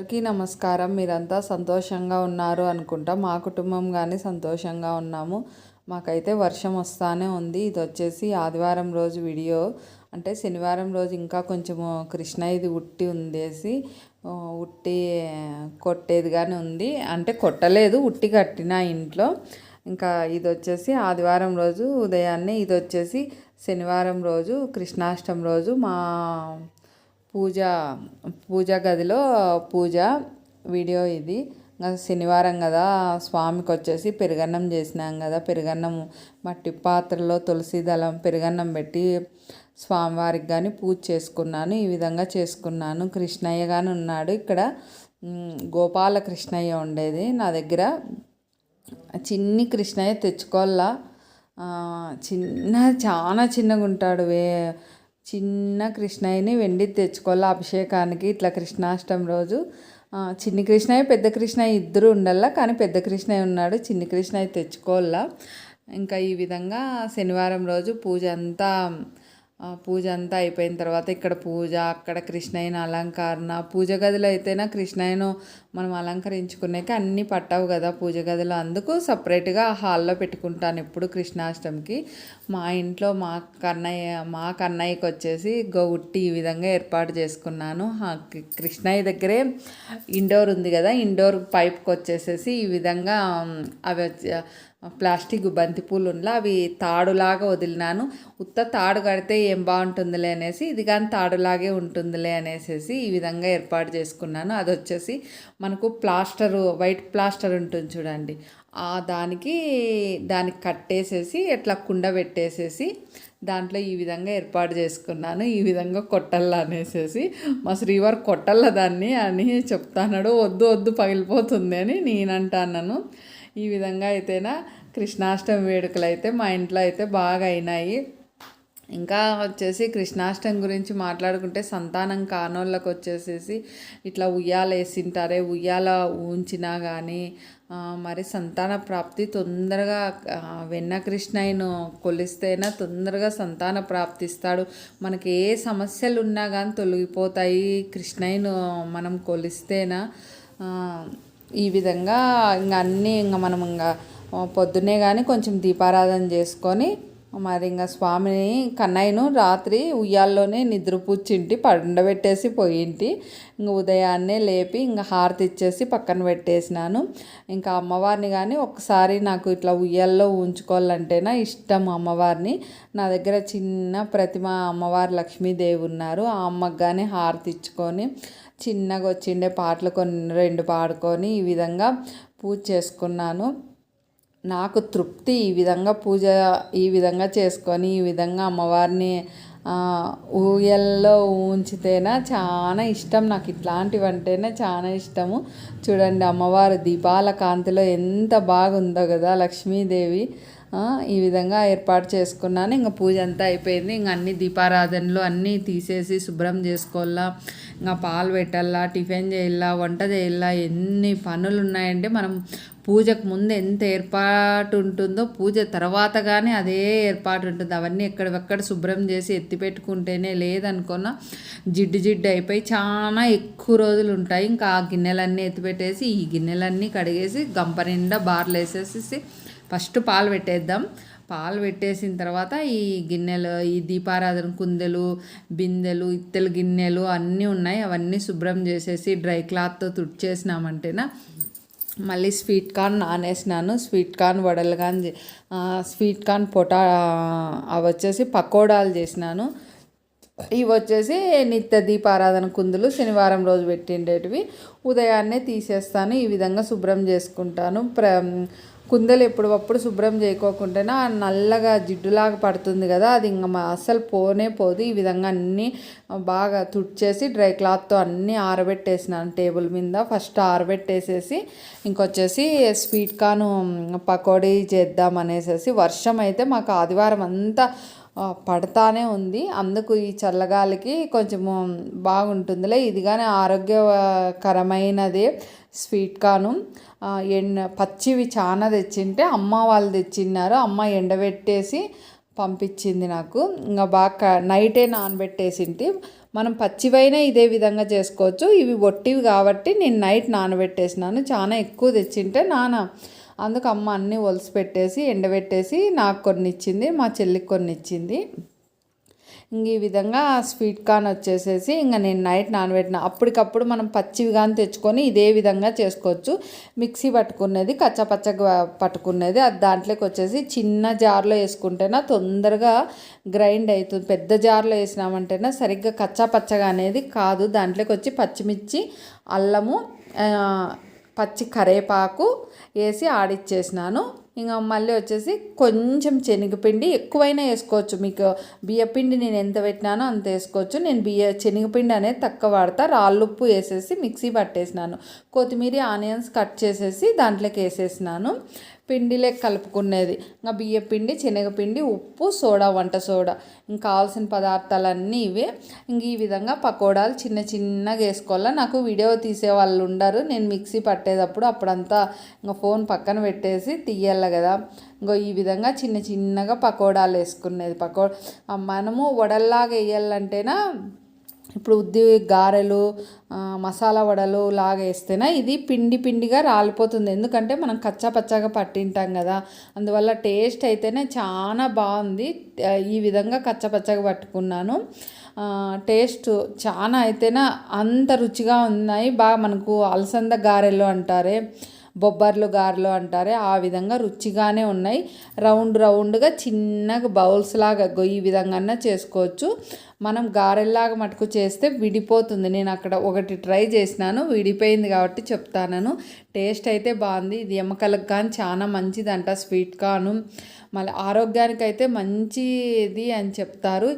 అందరికీ నమస్కారం. మీరంతా సంతోషంగా ఉన్నారు అనుకుంటా. మా కుటుంబం కానీ సంతోషంగా ఉన్నాము. మాకైతే వర్షం వస్తానే ఉంది. ఇది వచ్చేసి ఆదివారం రోజు వీడియో. అంటే శనివారం రోజు ఇంకా కొంచెము కృష్ణ ఇది ఉట్టి ఉందేసి ఉట్టి కొట్టేది కానీ ఉంది. అంటే కొట్టలేదు ఉట్టి కట్టిన ఇంట్లో. ఇంకా ఇది వచ్చేసి ఆదివారం రోజు ఉదయాన్నే ఇది వచ్చేసి శనివారం రోజు కృష్ణాష్టమి రోజు మా పూజ పూజ గదిలో పూజ వీడియో ఇది. శనివారం కదా స్వామికి వచ్చేసి పెరుగన్నం చేసినాం కదా. పెరుగన్నం మట్టి పాత్రలో తులసి దళం పెరుగన్నం పెట్టి స్వామివారికి కానీ పూజ చేసుకున్నాను. ఈ విధంగా చేసుకున్నాను. కృష్ణయ్య కానీ ఉన్నాడు ఇక్కడ. గోపాల కృష్ణయ్య ఉండేది నా దగ్గర. చిన్ని కృష్ణయ్య తెచ్చుకోవాలా? చిన్న చాలా చిన్నగా ఉంటాడు వే. చిన్న కృష్ణయ్యని వెండి తెచ్చుకోవాలి అభిషేకానికి ఇట్లా కృష్ణాష్టమి రోజు. చిన్ని కృష్ణయ్య పెద్ద కృష్ణయ్య ఇద్దరు ఉండాలా? కానీ పెద్ద కృష్ణయ్య ఉన్నాడు చిన్ని కృష్ణయ్య తెచ్చుకోవాలా? ఇంకా ఈ విధంగా శనివారం రోజు పూజ అంతా పూజ అంతా అయిపోయిన తర్వాత ఇక్కడ పూజ అక్కడ కృష్ణయ్యన అలంకరణ పూజ గదిలో అయితేనా కృష్ణయ్యను మనం అలంకరించుకునేకి అన్నీ పట్టవు కదా పూజ గదిలో. అందుకు సపరేట్గా హాల్లో పెట్టుకుంటాను ఎప్పుడు కృష్ణాష్టమికి. మా ఇంట్లో మా కన్నయ్య మా కన్నయ్యకి వచ్చేసి గౌట్టి ఈ విధంగా ఏర్పాటు చేసుకున్నాను. కృష్ణయ్య దగ్గరే ఇండోర్ ఉంది కదా ఇండోర్ పైప్కి వచ్చేసేసి ఈ విధంగా అవి ప్లాస్టిక్ బంతిపూలు అవి తాడులాగా వదిలినాను. ఉత్త తాడు కడితే ఏం బాగుంటుందిలే అనేసి ఇది కానీ తాడులాగే ఉంటుందిలే అనేసి ఈ విధంగా ఏర్పాటు చేసుకున్నాను. అది వచ్చేసి మనకు ప్లాస్టరు వైట్ ప్లాస్టర్ ఉంటుంది చూడండి. ఆ దానికి దానికి కట్టేసేసి ఇట్లా కుండ పెట్టేసేసి దాంట్లో ఈ విధంగా ఏర్పాటు చేసుకున్నాను. ఈ విధంగా కొట్టల్లా అనేసేసి మా శ్రీవారు కొట్టల్ల దాన్ని అని చెప్తాన్నాడు. వద్దు వద్దు పగిలిపోతుంది అని నేనంటాను ఈ విధంగా అయితేనా కృష్ణాష్టమి వేడుకలు అయితే మా ఇంట్లో అయితే బాగా అయినాయి ఇంకా వచ్చేసి కృష్ణాష్టమి గురించి మాట్లాడుకుంటే సంతానం కానోళ్ళకి వచ్చేసేసి ఇట్లా ఉయ్యాల వేసింటారే ఉయ్యాల ఊంచినా కానీ మరి సంతాన ప్రాప్తి తొందరగా వెన్న కృష్ణయ్యను కొలిస్తేనా తొందరగా సంతాన ప్రాప్తిస్తాడు. మనకి ఏ సమస్యలు ఉన్నా కానీ తొలగిపోతాయి. కృష్ణయ్యను మనం కొలిస్తేనా ఈ విధంగా ఇంకా అన్నీ ఇంకా మనం ఇంకా పొద్దున్నే కానీ కొంచెం దీపారాధన చేసుకొని మరి ఇంకా స్వామిని కన్నయ్యను రాత్రి ఉయ్యాల్లోనే నిద్రపుచ్చింటి పండబెట్టేసి పోయింటి. ఇంకా ఉదయాన్నే లేపి ఇంకా హారతి ఇచ్చేసి పక్కన పెట్టేసినాను. ఇంకా అమ్మవారిని కానీ ఒకసారి నాకు ఇట్లా ఉయ్యాల్లో ఉంచుకోవాలంటేనా ఇష్టం అమ్మవారిని. నా దగ్గర చిన్న ప్రతిమ అమ్మవారి లక్ష్మీదేవి ఉన్నారు. ఆ అమ్మకు కానీ హారతి ఇచ్చుకొని చిన్నగా వచ్చిండే పాటలు కొన్ని రెండు పాడుకొని ఈ విధంగా పూజ చేసుకున్నాను. నాకు తృప్తి ఈ విధంగా పూజ ఈ విధంగా చేసుకొని ఈ విధంగా అమ్మవారిని ఊయల్లో ఉంచితేనా చాలా ఇష్టం నాకు. ఇట్లాంటివి అంటేనే చాలా ఇష్టము. చూడండి అమ్మవారు దీపాల కాంతిలో ఎంత బాగుందో కదా లక్ష్మీదేవి. ఈ విధంగా ఏర్పాటు చేసుకున్నాను. ఇంకా పూజ అంతా అయిపోయింది. ఇంకా అన్ని దీపారాధనలు అన్నీ తీసేసి శుభ్రం చేసుకోవాలా ఇంకా పాలు పెట్టాలా టిఫిన్ చేయాలా వంట చేయాలా ఎన్ని పనులు ఉన్నాయంటే మనం పూజకు ముందు ఎంత ఏర్పాటు ఉంటుందో పూజ తర్వాత కానీ అదే ఏర్పాటు ఉంటుంది. అవన్నీ ఎక్కడెక్కడ శుభ్రం చేసి ఎత్తి పెట్టుకుంటేనే లేదనుకున్నా జిడ్డు జిడ్డు అయిపోయి చాలా ఎక్కువ రోజులు ఉంటాయి. ఇంకా ఆ గిన్నెలన్నీ ఎత్తిపెట్టేసి ఈ గిన్నెలన్నీ కడిగేసి గంప నిండా బార్లు వేసేసి ఫస్ట్ పాలు పెట్టేద్దాం. పాలు పెట్టేసిన తర్వాత ఈ గిన్నెలు ఈ దీపారాధన కుందెలు బిందెలు ఇత్తెల గిన్నెలు అన్నీ ఉన్నాయి. అవన్నీ శుభ్రం చేసేసి డ్రై క్లాత్తో తుడిచేసినామంటేనా? మళ్ళీ స్వీట్ కార్న్ నానేసినాను. స్వీట్ కార్న్ వడలు కానీ స్వీట్ కార్న్ పొటా అవి వచ్చేసి పకోడాలు చేసినాను. ఇవి వచ్చేసి నిత్య దీపారాధన కుందులు శనివారం రోజు పెట్టిండేటివి. ఉదయాన్నే తీసేస్తాను. ఈ విధంగా శుభ్రం చేసుకుంటాను. ప్ర కుందలు ఎప్పుడప్పుడు శుభ్రం చేయకోకుండానే ఆ నల్లగా జిడ్డులాగా పడుతుంది కదా అది ఇంకా మా అస్సలు పోనే పోదు. ఈ విధంగా అన్నీ బాగా తుడిచేసి డ్రై క్లాత్తో అన్నీ ఆరబెట్టేసినాను టేబుల్ మీద ఫస్ట్ ఆరబెట్టేసేసి ఇంకొచ్చేసి స్వీట్ కాను పకోడీ చేద్దాం అనేసి వర్షం అయితే మాకు ఆదివారం అంతా పడతానే ఉంది. అందుకు ఈ చల్లగాలికి కొంచెము బాగుంటుందిలే. ఇది కానీ ఆరోగ్యకరమైనదే స్వీట్ కాను ఎండ పచ్చివి చాలా తెచ్చింటే అమ్మ వాళ్ళు తెచ్చిన్నారు. అమ్మ ఎండబెట్టేసి పంపించింది నాకు. ఇంకా బాగా నైటే నానబెట్టేసింటి. మనం పచ్చివైనా ఇదే విధంగా చేసుకోవచ్చు. ఇవి ఒట్టివి కాబట్టి నేను నైట్ నానబెట్టేసినాను. చాలా ఎక్కువ తెచ్చింటే నాన్న అందుకు అమ్మ అన్నీ ఒలిసి పెట్టేసి ఎండబెట్టేసి నాకు కొన్ని ఇచ్చింది మా చెల్లికి కొన్ని ఇచ్చింది ఈ విధంగా స్వీట్ కార్న్ వచ్చేసేసి ఇంకా నేను నైట్ నానబెట్టిన. అప్పటికప్పుడు మనం పచ్చివి కానీ తెచ్చుకొని ఇదే విధంగా చేసుకోవచ్చు. మిక్సీ పట్టుకునేది కచ్చపచ్చగా పట్టుకునేది అది దాంట్లోకి వచ్చేసి చిన్న జార్లో వేసుకుంటేనా తొందరగా గ్రైండ్ అవుతుంది. పెద్ద జార్లో వేసినామంటేనా సరిగ్గా కచ్చపచ్చగా అనేది కాదు. దాంట్లోకి వచ్చి పచ్చిమిర్చి అల్లము పచ్చి కరేపాకు వేసి ఆడిచ్చేసినాను. ఇంకా మళ్ళీ వచ్చేసి కొంచెం శనగపిండి ఎక్కువైనా వేసుకోవచ్చు. మీకు బియ్యపిండి నేను ఎంత పెట్టినానో అంత వేసుకోవచ్చు. నేను బియ్య శనగపిండి అనేది తక్కువ వాడతా. రాళ్ళుప్పు వేసేసి మిక్సీ పట్టేసినాను. కొత్తిమీర ఆనియన్స్ కట్ చేసేసి దాంట్లోకి వేసేసినాను. పిండిలే కలుపుకునేది. ఇంకా బియ్య పిండి శనగపిండి ఉప్పు సోడా వంట సోడా. ఇంకా కావాల్సిన పదార్థాలన్నీ ఇవే. ఇంక ఈ విధంగా పకోడాలు చిన్న చిన్నగా వేసుకోవాలా. నాకు వీడియో తీసే వాళ్ళు ఉండరు. నేను మిక్సీ పట్టేటప్పుడు అప్పుడంతా ఇంకా ఫోన్ పక్కన పెట్టేసి తీయాలి కదా. ఇంకో ఈ విధంగా చిన్న చిన్నగా పకోడాలు వేసుకునేది. పకో మనము వడల్లాగా వేయాలంటేనా ఇప్పుడు ఉద్ది గారెలు మసాలా వడలు లాగా వేస్తేనే ఇది పిండి పిండిగా రాలిపోతుంది. ఎందుకంటే మనం కచ్చా పచ్చాగా పట్టింటాం కదా. అందువల్ల టేస్ట్ అయితేనే చాలా బాగుంది. ఈ విధంగా కచ్చపచ్చగా పట్టుకున్నాను. టేస్ట్ చాలా అయితేనే అంత రుచిగా ఉన్నాయి. బాగా మనకు అలసంద గారెలు అంటారే బొబ్బర్లు గారెలు అంటారే ఆ విధంగా రుచిగానే ఉన్నాయి. రౌండ్ రౌండ్గా చిన్నగా బౌల్స్ లాగా ఈ విధంగా చేసుకోవచ్చు. మనం గారెల్లాగా మటుకు చేస్తే విడిపోతుంది. నేను అక్కడ ఒకటి ట్రై చేసినాను విడిపోయింది కాబట్టి చెప్తాను టేస్ట్ అయితే బాగుంది. ఇది ఎమ్మకలకు కానీ చాలా మంచిదంట స్వీట్ కాను మళ్ళీ ఆరోగ్యానికి అయితే మంచిది అని చెప్తారు.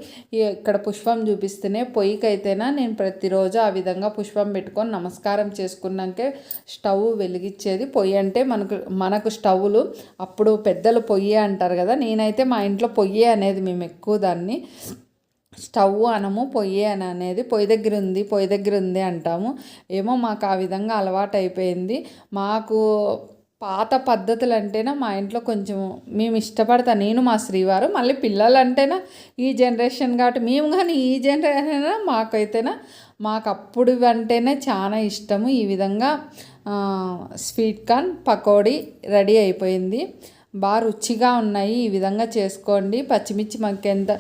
ఇక్కడ పుష్పం చూపిస్తేనే పొయ్యికి అయితేనా నేను ప్రతిరోజు ఆ విధంగా పుష్పం పెట్టుకొని నమస్కారం చేసుకున్నాకే స్టవ్ వెలిగించేది పొయ్యి అంటే మనకు మనకు స్టవ్లు అప్పుడు పెద్దలు పొయ్యి అంటారు కదా నేనైతే మా ఇంట్లో పొయ్యి అనేది మేము ఎక్కువ దాన్ని. స్టవ్ అనము పొయ్యి అని అనేది పొయ్యి దగ్గర ఉంది పొయ్యి దగ్గర ఉంది అంటాము. ఏమో మాకు ఆ విధంగా అలవాటు అయిపోయింది మాకు పాత పద్ధతులు అంటేనే మా ఇంట్లో కొంచెం మేము ఇష్టపడతా నేను మా శ్రీవారు మళ్ళీ పిల్లలు అంటేనా ఈ జనరేషన్ కాబట్టి మేము కానీ ఈ జనరేషన్ మాకైతేనా మాకు అప్పుడు అంటేనే చాలా ఇష్టము. ఈ విధంగా స్వీట్ కార్న్ పకోడీ రెడీ అయిపోయింది. బాగా రుచిగా ఉన్నాయి ఈ విధంగా చేసుకోండి. పచ్చిమిర్చి మనకి ఎంత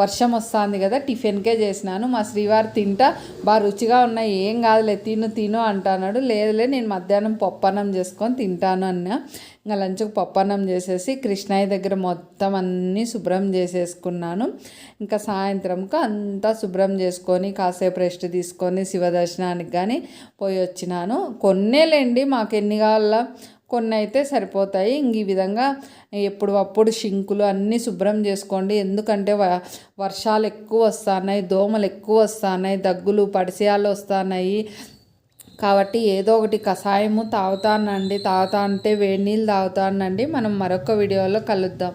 వర్షం వస్తుంది కదా టిఫిన్కే చేసినాను. మా శ్రీవారు తింటా బాగా రుచిగా ఉన్నాయి. ఏం కాదులే తిను తిను అంటున్నాడు. లేదులే నేను మధ్యాహ్నం పప్పన్నం చేసుకొని తింటాను అన్న. ఇంకా లంచ్కి పప్పన్నం చేసేసి కృష్ణయ్య దగ్గర మొత్తం అన్నీ శుభ్రం చేసేసుకున్నాను. ఇంకా సాయంత్రంకు అంతా శుభ్రం చేసుకొని కాసేపు రెస్ట్ తీసుకొని శివ దర్శనానికి కానీ పోయి వచ్చినాను. కొన్నేలేండి మాకు ఎన్ని కావాలా? కొన్ని అయితే సరిపోతాయి. ఇంక ఈ విధంగా ఎప్పుడు అప్పుడు షింకులు అన్నీ శుభ్రం చేసుకోండి. ఎందుకంటే వర్షాలు ఎక్కువ వస్తున్నాయి దోమలు ఎక్కువ వస్తున్నాయి దగ్గులు పడిసేయాలు వస్తున్నాయి. కాబట్టి ఏదో ఒకటి కషాయము తాగుతానండి. తాగుతా అంటే వేడి నీళ్ళు తాగుతానండి. మనం మరొక వీడియోలో కలుద్దాం.